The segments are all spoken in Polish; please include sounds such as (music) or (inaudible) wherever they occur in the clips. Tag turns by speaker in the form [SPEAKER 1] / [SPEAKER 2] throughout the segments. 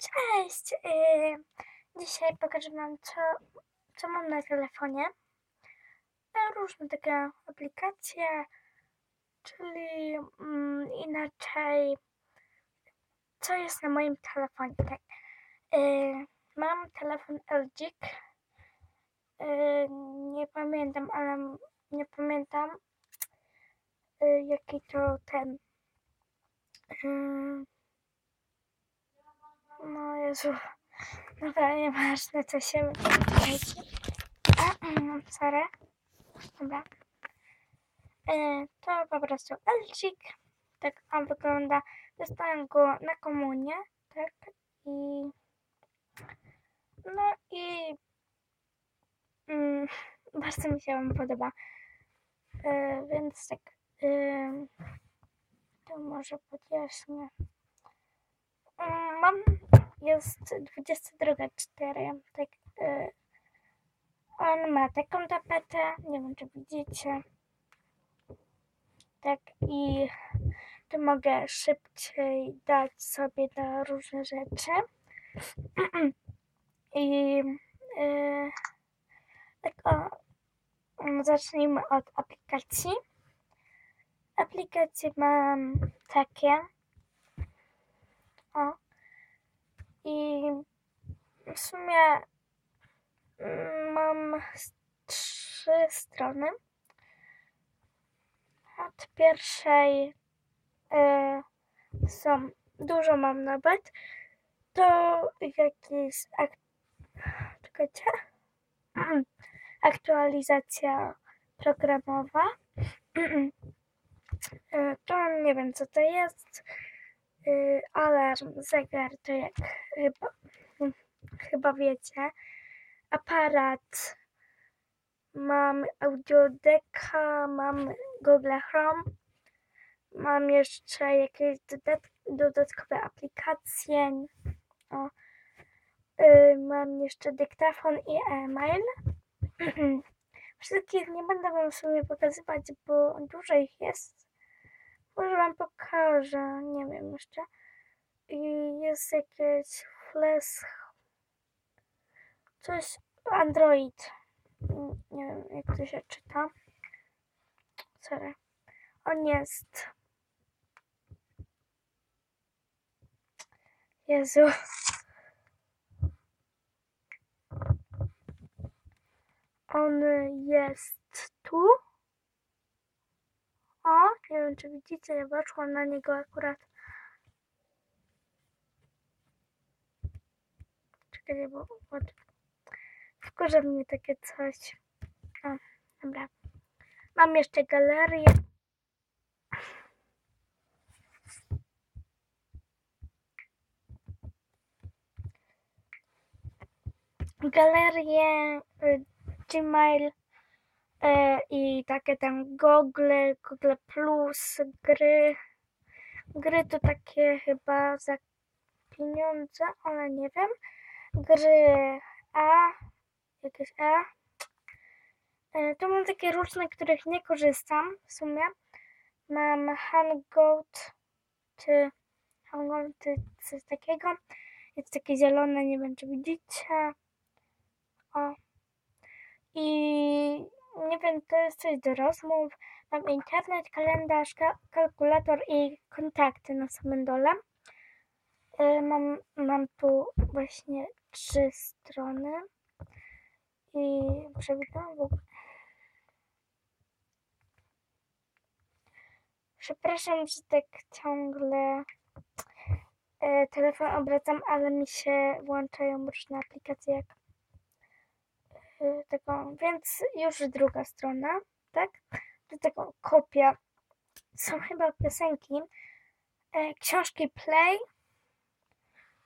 [SPEAKER 1] Cześć! Yy, dzisiaj pokażę Wam, co, co mam na telefonie. E, Różne takie aplikacje, czyli mm, inaczej, co jest na moim telefonie. Tak. Yy, mam telefon LG. Yy, nie pamiętam, ale nie pamiętam, jaki to ten. Yy, no Jezu. Dobra, nieważne co się czekajcie. Sorry. Dobra. E, to po prostu elcik. Tak on wygląda. Dostałem go na komunię. Tak. I no i mm, bardzo mi się on podoba. E, więc tak. E, to może podjaśnię. Mm, Mam, jest 22.4, tak, y, on ma taką tapetę, nie wiem czy widzicie, tak i tu mogę szybciej dać sobie na różne rzeczy (clears throat) i y, tak o, mm, zacznijmy od aplikacji. Aplikacje mam takie, o. I w sumie mm, mam trzy strony. Od pierwszej e, są, dużo mam nawet, to jakieś, ak, czekajcie, (clears throat) aktualizacja programowa. (clears throat) E, to nie wiem co to jest. Y, alarm, zegar, to jak chyba, chyba wiecie. Aparat, mam audiodeka, mam Google Chrome, mam jeszcze jakieś dodat- dodatkowe aplikacje. O, y, mam jeszcze dyktafon i e-mail. (clears throat) Wszystkich nie będę wam w sumie pokazywać, bo dużo ich jest. Może wam pokażę, nie wiem jeszcze. I jest jakieś flash, coś Android. Mm, Nie wiem jak to się czyta. Sorry. On jest. Jezu. On jest tu. Nie wiem czy widzicie, ja weszłam na niego akurat. Czekajcie, bo wkurza mnie takie coś. Dobra. Mam jeszcze galerię. Galerię, y, Gmail, i takie tam Google, Google Plus, gry. Gry to takie chyba za pieniądze, ale nie wiem. Gry A, jakieś E. E, To mam takie różne, których nie korzystam w sumie. Mam Hangout, czy Hangout, czy coś takiego. Jest takie zielone, nie wiem czy widzicie. O. I nie wiem, to jest coś do rozmów. Mam internet, kalendarz, ka- kalkulator i kontakty na samym dole. E, Mam, mam tu właśnie trzy strony. I przewitam w ogóle. Przepraszam, że tak ciągle e, telefon obracam, ale mi się włączają różne aplikacje jak taką, więc już druga strona, tak? To taką kopia. Są chyba piosenki. E, książki Play.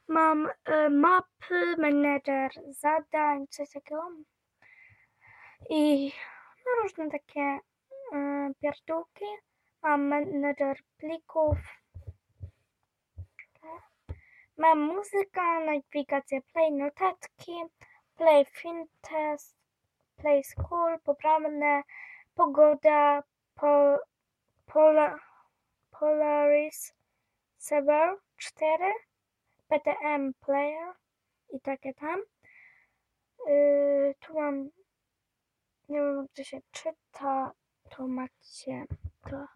[SPEAKER 1] Mam e, mapy, menedżer zadań, coś takiego. I no, różne takie e, pierdółki. Mam menedżer plików. Mam muzyka, nawigację Play, notatki, Play Fintest, Play School, poprawne, pogoda, po, pola, Polaris Server 4, PTM Player i takie tam. Yy, tu mam, nie wiem to się czyta, tu macie to.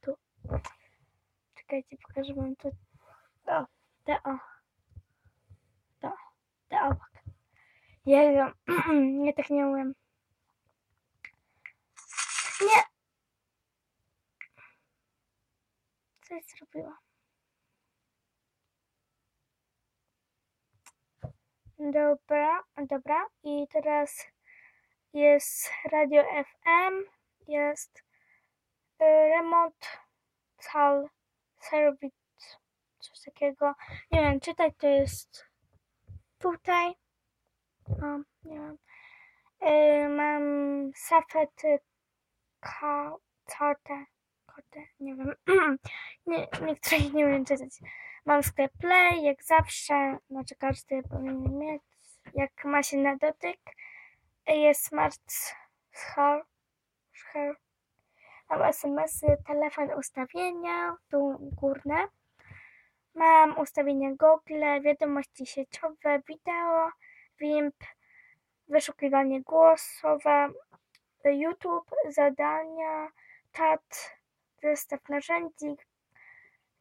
[SPEAKER 1] Tu. Czekajcie, pokażę wam to. O, te o. To, te obok. Jezu, (clears throat) nie tak nie umiem. Nie! Coś zrobiła. Dobra, dobra. I teraz jest radio FM, jest y, remote cal service, coś takiego. Nie wiem, czytać to jest tutaj. Nie. Y, mam safet ka, kartę, nie wiem. (clears throat) nie, niektórych nie wiem czytać. Mam sklep Play, jak zawsze, znaczy każdy powinien mieć, jak ma się na dotyk. Jest smart hair, hair. Mam SMS-y, telefon, ustawienia, tu górne. Mam ustawienia Google, wiadomości sieciowe, wideo, WIMP, wyszukiwanie głosowe, YouTube, zadania, czat, zestaw narzędzi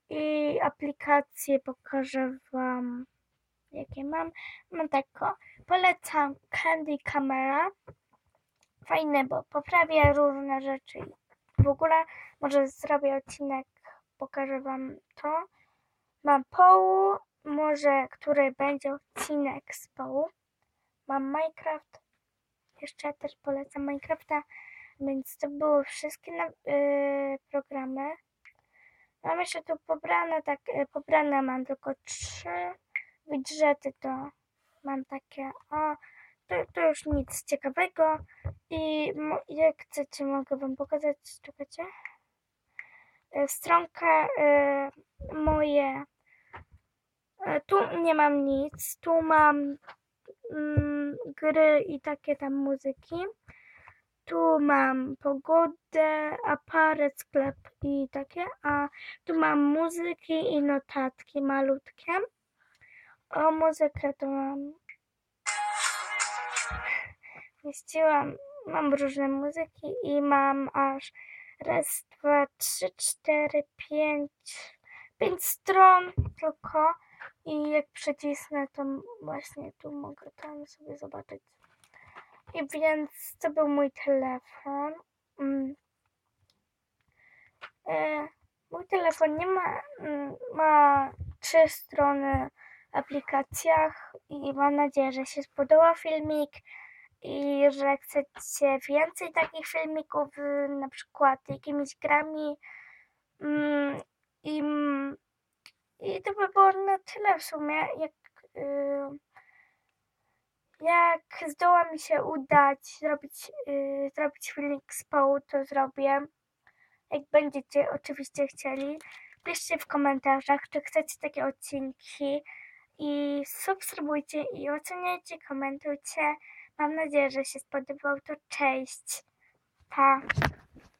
[SPEAKER 1] i aplikacje pokażę Wam, jakie mam. Mam tak, o, polecam Candy Camera. Fajne, bo poprawia różne rzeczy. W ogóle może zrobię odcinek, pokażę Wam to. Mam Połu, może który będzie odcinek z Połu. Mam Minecraft. Jeszcze też polecam Minecrafta. Więc to były wszystkie na, yy, programy. Mam jeszcze tu pobrane, tak, yy, pobrane mam tylko trzy widżety, to mam takie, a to, to już nic ciekawego. I jak chcecie, mogę Wam pokazać, czekajcie. Yy, stronka yy, moje. Yy, tu nie mam nic, tu mam mm, gry i takie tam muzyki. Tu mam pogodę, aparat, sklep i takie, a tu mam muzyki i notatki malutkie. O muzykę to mam. Mieściłam, mam różne muzyki i mam aż raz, dwa, trzy, cztery, pięć, pięć stron tylko. I jak przycisnę, to właśnie tu mogę tam sobie zobaczyć. I więc to był mój telefon. Mm. E, mój telefon nie ma, mm, ma trzy strony aplikacjach i mam nadzieję, że się spodobał filmik i że chcecie więcej takich filmików, y, na przykład jakimiś grami. Mm, I, mm, I to by było na tyle w sumie. Jak, y, jak zdoła mi się udać zrobić, y, zrobić filmik z połu, to zrobię. Jak będziecie oczywiście chcieli, piszcie w komentarzach, czy chcecie takie odcinki i subskrybujcie i oceniajcie, komentujcie. Mam nadzieję, że się spodobał. To cześć. Pa.